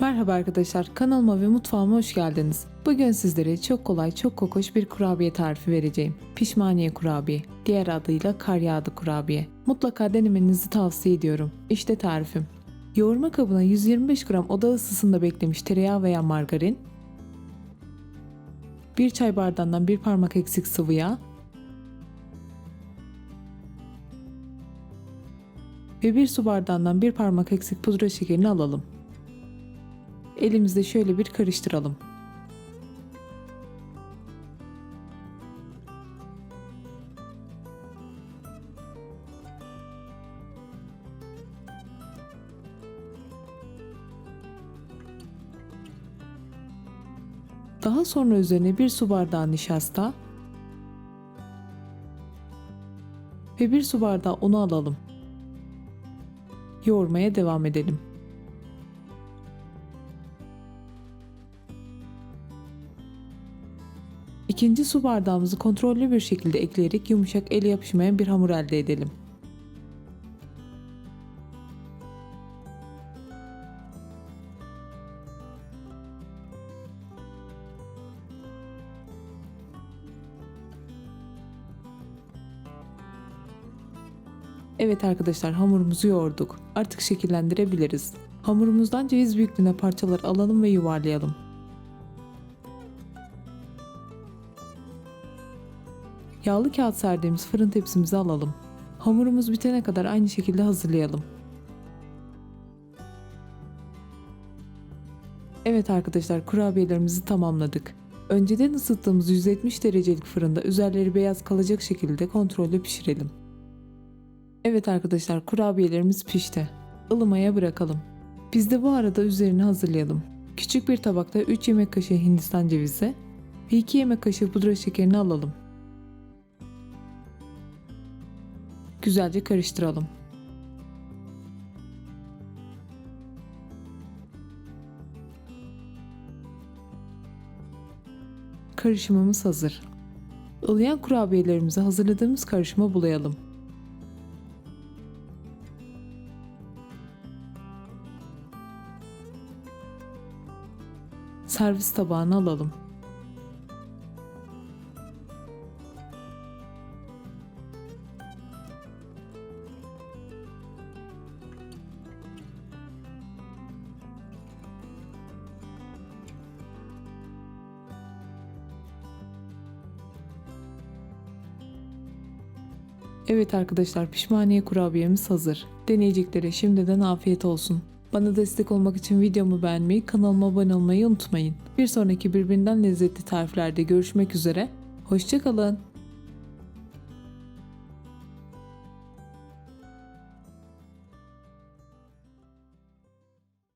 Merhaba arkadaşlar, kanalıma ve mutfağıma hoş geldiniz. Bugün sizlere çok kolay, çok kokoş bir kurabiye tarifi vereceğim. Pişmaniye kurabiye, diğer adıyla kar yağdı kurabiye. Mutlaka denemenizi tavsiye ediyorum. İşte tarifim. Yoğurma kabına 125 gram oda ısısında beklemiş tereyağı veya margarin, 1 çay bardağından 1 parmak eksik sıvı yağ, ve 1 su bardağından 1 parmak eksik pudra şekerini alalım. Elimizde şöyle bir karıştıralım. Daha sonra üzerine bir su bardağı nişasta ve bir su bardağı unu alalım. Yoğurmaya devam edelim. İkinci su bardağımızı kontrollü bir şekilde ekleyerek yumuşak ele yapışmayan bir hamur elde edelim. Evet arkadaşlar hamurumuzu yoğurduk. Artık şekillendirebiliriz. Hamurumuzdan ceviz büyüklüğünde parçalar alalım ve yuvarlayalım. Yağlı kağıt serdiğimiz fırın tepsimizi alalım. Hamurumuz bitene kadar aynı şekilde hazırlayalım. Evet arkadaşlar kurabiyelerimizi tamamladık. Önceden ısıttığımız 170 derecelik fırında üzerleri beyaz kalacak şekilde kontrollü pişirelim. Evet arkadaşlar kurabiyelerimiz pişti. Ilımaya bırakalım. Biz de bu arada üzerini hazırlayalım. Küçük bir tabakta 3 yemek kaşığı hindistan cevizi ve 2 yemek kaşığı pudra şekerini alalım. Güzelce karıştıralım. Karışımımız hazır. Ilıyan kurabiyelerimizi hazırladığımız karışıma bulayalım. Servis tabağına alalım. Evet arkadaşlar pişmaniye kurabiyemiz hazır. Deneyeceklere şimdiden afiyet olsun. Bana destek olmak için videomu beğenmeyi, kanalıma abone olmayı unutmayın. Bir sonraki birbirinden lezzetli tariflerde görüşmek üzere. Hoşçakalın.